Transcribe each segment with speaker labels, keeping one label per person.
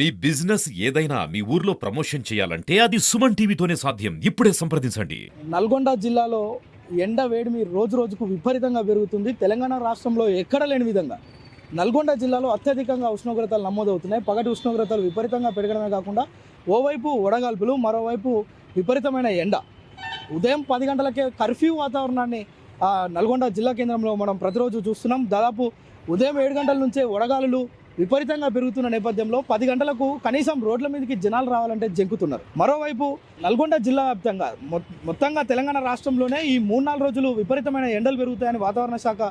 Speaker 1: మీ business ఏదైనా మీ ఊర్లో promotion చేయాలంటే అది సుమన్ టీవీతోనే సాధ్యం. ఇప్పుడే సంప్రదించండి.
Speaker 2: నల్గొండ జిల్లాలో ఎండ వేడిమి రోజు రోజుకు విపరీతంగా పెరుగుతుంది. తెలంగాణ రాష్ట్రంలో ఎక్కడ లేని విధంగా నల్గొండ జిల్లాలో అత్యధికంగా ఉష్ణోగ్రతలు నమోదవుతున్నాయి. పగటి ఉష్ణోగ్రతలు విపరీతంగా పెరగడమే కాకుండా ఓవైపు వడగాల్పులు మరోవైపు విపరీతమైన ఎండ. ఉదయం పది గంటలకే కర్ఫ్యూ వాతావరణాన్ని నల్గొండ జిల్లా కేంద్రంలో మనం ప్రతిరోజు చూస్తున్నాం. దాదాపు ఉదయం ఏడు గంటల నుంచే వడగాలులు విపరీతంగా పెరుగుతున్న నేపథ్యంలో పది గంటలకు కనీసం రోడ్ల మీదకి జనాలు రావాలంటే జంకుతున్నారు. మరోవైపు నల్గొండ జిల్లా వ్యాప్తంగా మొత్తంగా తెలంగాణ రాష్ట్రంలోనే ఈ మూడు నాలుగు రోజులు విపరీతమైన ఎండలు పెరుగుతాయని వాతావరణ శాఖ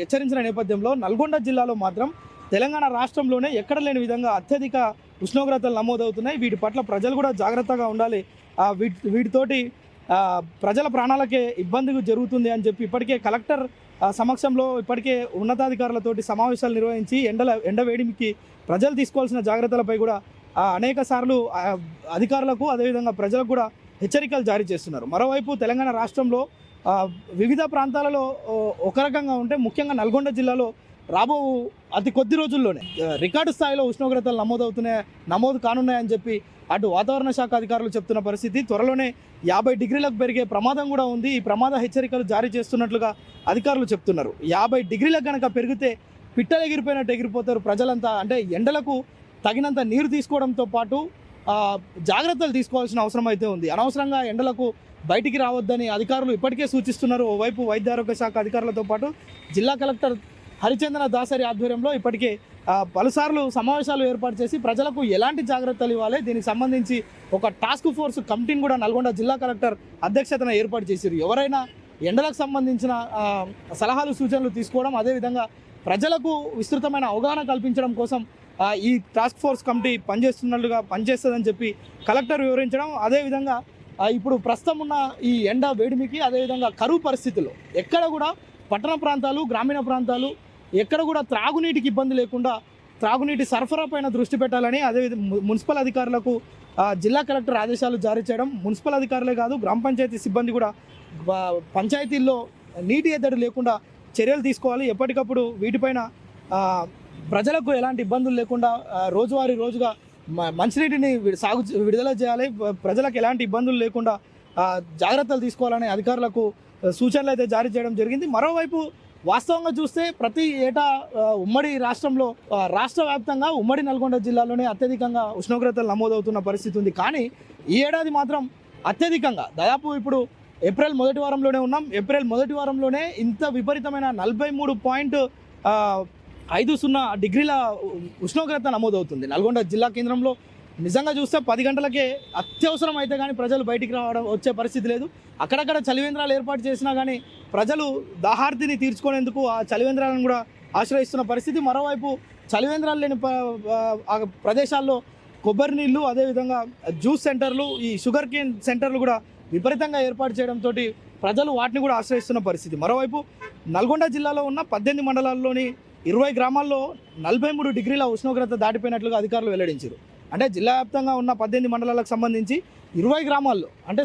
Speaker 2: హెచ్చరించిన నేపథ్యంలో నల్గొండ జిల్లాలో మాత్రం తెలంగాణ రాష్ట్రంలోనే ఎక్కడ లేని విధంగా అత్యధిక ఉష్ణోగ్రతలు నమోదవుతున్నాయి. వీటి పట్ల ప్రజలు కూడా జాగ్రత్తగా ఉండాలి. వీటి వీటితోటి ప్రజల ప్రాణాలకే ఇబ్బంది జరుగుతుంది అని చెప్పి ఇప్పటికే కలెక్టర్ సమక్షంలో ఇప్పటికే ఉన్నతాధికారులతోటి సమావేశాలు నిర్వహించి ఎండల ఎండవేడిమికి ప్రజలు తీసుకోవాల్సిన జాగ్రత్తలపై కూడా అనేక సార్లు అధికారులకు అదేవిధంగా ప్రజలకు కూడా హెచ్చరికలు జారీ చేస్తున్నారు. మరోవైపు తెలంగాణ రాష్ట్రంలో వివిధ ప్రాంతాలలో ఒక రకంగా ఉంటే ముఖ్యంగా నల్గొండ జిల్లాలో రాబో అతి కొద్ది రోజుల్లోనే రికార్డు స్థాయిలో ఉష్ణోగ్రతలు నమోదవుతున్నాయి నమోదు కానున్నాయని చెప్పి అటు వాతావరణ శాఖ అధికారులు చెప్తున్న పరిస్థితి. త్వరలోనే యాభై డిగ్రీలకు పెరిగే ప్రమాదం కూడా ఉంది. ఈ ప్రమాద హెచ్చరికలు జారీ చేస్తున్నట్లుగా అధికారులు చెప్తున్నారు. యాభై డిగ్రీలకు కనుక పెరిగితే పిట్టలు ఎగిరిపోయినట్టు ఎగిరిపోతారు ప్రజలంతా. అంటే ఎండలకు తగినంత నీరు తీసుకోవడంతో పాటు జాగ్రత్తలు తీసుకోవాల్సిన అవసరం అయితే ఉంది. అనవసరంగా ఎండలకు బయటికి రావద్దని అధికారులు ఇప్పటికే సూచిస్తున్నారు. ఓవైపు వైద్య ఆరోగ్య శాఖ అధికారులతో పాటు జిల్లా కలెక్టర్ హరిచంద్ర దాసరి ఆధ్వర్యంలో ఇప్పటికే పలుసార్లు సమావేశాలు ఏర్పాటు చేసి ప్రజలకు ఎలాంటి జాగ్రత్తలు ఇవ్వాలి? దీనికి సంబంధించి ఒక టాస్క్ ఫోర్స్ కమిటీని కూడా నల్గొండ జిల్లా కలెక్టర్ అధ్యక్షతన ఏర్పాటు చేశారు ఎవరైనా ఎండలకు సంబంధించిన సలహాలు సూచనలు తీసుకోవడం అదేవిధంగా ప్రజలకు విస్తృతమైన అవగాహన కల్పించడం కోసం ఈ టాస్క్ ఫోర్స్ కమిటీ పనిచేస్తున్నట్లుగా పనిచేస్తుందని చెప్పి కలెక్టర్ వివరించడం అదేవిధంగా ఇప్పుడు ప్రస్తుతం ఉన్న ఈ ఎండ వేడిమికి అదేవిధంగా కరువు పరిస్థితుల్లో ఎక్కడ కూడా పట్టణ ప్రాంతాలు గ్రామీణ ప్రాంతాలు ఎక్కడ కూడా త్రాగునీటికి ఇబ్బంది లేకుండా త్రాగునీటి సరఫరా పైన దృష్టి పెట్టాలని అదేవిధంగా మున్సిపల్ అధికారులకు జిల్లా కలెక్టర్ ఆదేశాలు జారీ చేయడం మున్సిపల్ అధికారులే కాదు గ్రామ పంచాయతీ సిబ్బంది కూడా పంచాయతీల్లో నీటి ఎద్దడి లేకుండా చర్యలు తీసుకోవాలి. ఎప్పటికప్పుడు వీటిపైన ప్రజలకు ఎలాంటి ఇబ్బందులు లేకుండా రోజువారీ రోజుగా మ- మంచినీటిని సాగు విడుదల చేయాలి. ప్రజలకు ఎలాంటి ఇబ్బందులు లేకుండా జాగ్రత్తలు తీసుకోవాలని అధికారులకు సూచనలు అయితే జారీ చేయడం జరిగింది. మరోవైపు వాస్తవంగా చూస్తే ప్రతి ఏటా ఉమ్మడి రాష్ట్రంలో రాష్ట్ర వ్యాప్తంగా ఉమ్మడి నల్గొండ జిల్లాలోనే అత్యధికంగా ఉష్ణోగ్రతలు నమోదవుతున్న పరిస్థితి ఉంది. కానీ ఈ ఏడాది మాత్రం అత్యధికంగా. దాదాపు ఇప్పుడు ఏప్రిల్ మొదటి వారంలోనే ఉన్నాం. ఏప్రిల్ మొదటి వారంలోనే ఇంత విపరీతమైన నలభై మూడు పాయింట్ ఐదు సున్నా డిగ్రీల ఉష్ణోగ్రత నమోదవుతుంది. నల్గొండ జిల్లా కేంద్రంలో నిజంగా చూస్తే పది గంటలకే అత్యవసరం అయితే కానీ ప్రజలు బయటికి రావడం వచ్చే పరిస్థితి లేదు. అక్కడక్కడ చలివేంద్రాలు ఏర్పాటు చేసినా కానీ ప్రజలు దాహార్తిని తీర్చుకునేందుకు ఆ చలివేంద్రాలను కూడా ఆశ్రయిస్తున్న పరిస్థితి. మరోవైపు చలివేంద్రాలు లేని ఆ ప్రదేశాల్లో కొబ్బరి నీళ్ళు అదేవిధంగా జ్యూస్ సెంటర్లు ఈ షుగర్ కేన్ సెంటర్లు కూడా విపరీతంగా ఏర్పాటు చేయడంతో ప్రజలు వాటిని కూడా ఆశ్రయిస్తున్న పరిస్థితి. మరోవైపు నల్గొండ జిల్లాలో ఉన్న పద్దెనిమిది మండలాల్లోని ఇరవై గ్రామాల్లో నలభై మూడు డిగ్రీల ఉష్ణోగ్రత దాటిపోయినట్లుగా అధికారులు వెల్లడించారు. అంటే జిల్లా వ్యాప్తంగా ఉన్న పద్దెనిమిది మండలాలకు సంబంధించి ఇరవై గ్రామాల్లో అంటే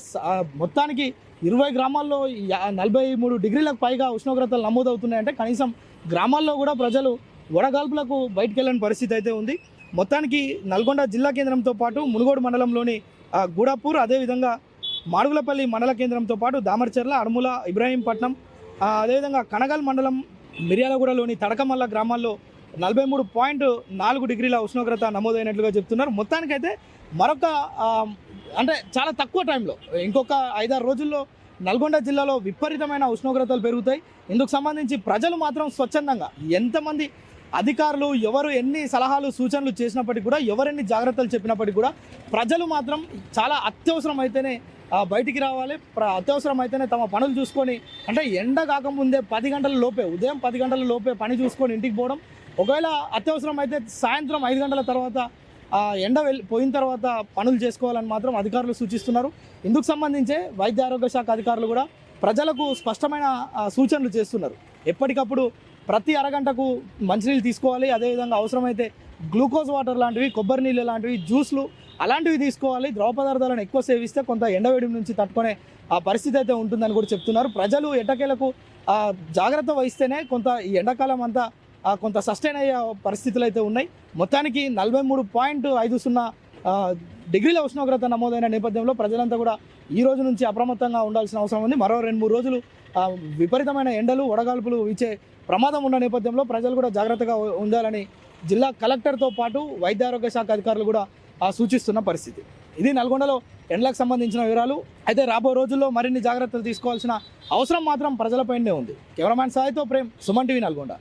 Speaker 2: మొత్తానికి ఇరవై గ్రామాల్లో నలభై మూడు డిగ్రీలకు పైగా ఉష్ణోగ్రతలు నమోదవుతున్నాయంటే కనీసం గ్రామాల్లో కూడా ప్రజలు వడగాల్పులకు బయటికి వెళ్ళని పరిస్థితి అయితే ఉంది. మొత్తానికి నల్గొండ జిల్లా కేంద్రంతో పాటు మునుగోడు మండలంలోని గూడాపూర్ అదేవిధంగా మాడుగులపల్లి మండల కేంద్రంతో పాటు దామరచెర్ల అడుముల ఇబ్రాహీంపట్నం అదేవిధంగా కనగల్ మండలం మిర్యాలగూడలోని తడకమల్ల గ్రామాల్లో నలభై మూడు పాయింట్ నాలుగు డిగ్రీల ఉష్ణోగ్రత నమోదైనట్లుగా చెప్తున్నారు. మొత్తానికైతే మరొక అంటే చాలా తక్కువ టైంలో ఇంకొక ఐదారు రోజుల్లో నల్గొండ జిల్లాలో విపరీతమైన ఉష్ణోగ్రతలు పెరుగుతాయి. ఇందుకు సంబంధించి ప్రజలు మాత్రం స్వచ్ఛందంగా ఎంతమంది అధికారులు ఎవరు ఎన్ని సలహాలు సూచనలు చేసినప్పటికీ కూడా ఎవరెన్ని జాగ్రత్తలు చెప్పినప్పటికీ కూడా ప్రజలు మాత్రం చాలా అత్యవసరం అయితేనే బయటికి రావాలి. ప్ర- అత్యవసరం అయితేనే తమ పనులు చూసుకొని అంటే ఎండ కాకముందే పది గంటల లోపే ఉదయం పది గంటల లోపే పని చూసుకొని ఇంటికి పోవడం ఒకవేళ అత్యవసరం అయితే సాయంత్రం ఐదు గంటల తర్వాత ఎండ వెళ్ళి పోయిన తర్వాత పనులు చేసుకోవాలని మాత్రం అధికారులు సూచిస్తున్నారు. ఇందుకు సంబంధించే వైద్య ఆరోగ్య శాఖ అధికారులు కూడా ప్రజలకు స్పష్టమైన సూచనలు చేస్తున్నారు. ఎప్పటికప్పుడు ప్రతి అరగంటకు మంచినీళ్ళు తీసుకోవాలి అదేవిధంగా అవసరమైతే గ్లూకోజ్ వాటర్ లాంటివి కొబ్బరి నీళ్ళు లాంటివి జ్యూస్లు అలాంటివి తీసుకోవాలి. ద్రవ పదార్థాలను ఎక్కువ సేవిస్తే కొంత ఎండవేడి నుంచి తట్టుకునే ఆ పరిస్థితి అయితే ఉంటుందని కూడా చెప్తున్నారు. ప్రజలు ఎట్టకేలకు జాగ్రత్త వహిస్తేనే కొంత ఈ ఎండాకాలం అంతా కొంత సస్టైన్ అయ్యే పరిస్థితులు అయితే ఉన్నాయి. మొత్తానికి నలభై మూడు పాయింట్ ఐదు సున్నా డిగ్రీల ఉష్ణోగ్రత నమోదైన నేపథ్యంలో ప్రజలంతా కూడా ఈ రోజు నుంచి అప్రమత్తంగా ఉండాల్సిన అవసరం ఉంది. మరో రెండు మూడు రోజులు విపరీతమైన ఎండలు వడగాల్పులు ఇచ్చే ప్రమాదం ఉన్న నేపథ్యంలో ప్రజలు కూడా జాగ్రత్తగా ఉండాలని జిల్లా కలెక్టర్తో పాటు వైద్య ఆరోగ్య శాఖ అధికారులు కూడా సూచిస్తున్న పరిస్థితి. ఇది నల్గొండలో ఎండలకు సంబంధించిన వివరాలు. అయితే రాబో రోజుల్లో మరిన్ని జాగ్రత్తలు తీసుకోవాల్సిన అవసరం మాత్రం ప్రజలపైనే ఉంది. కెమెరామ్యాన్ సాయితో ప్రేమ్ సుమన్ టీవీ నల్గొండ.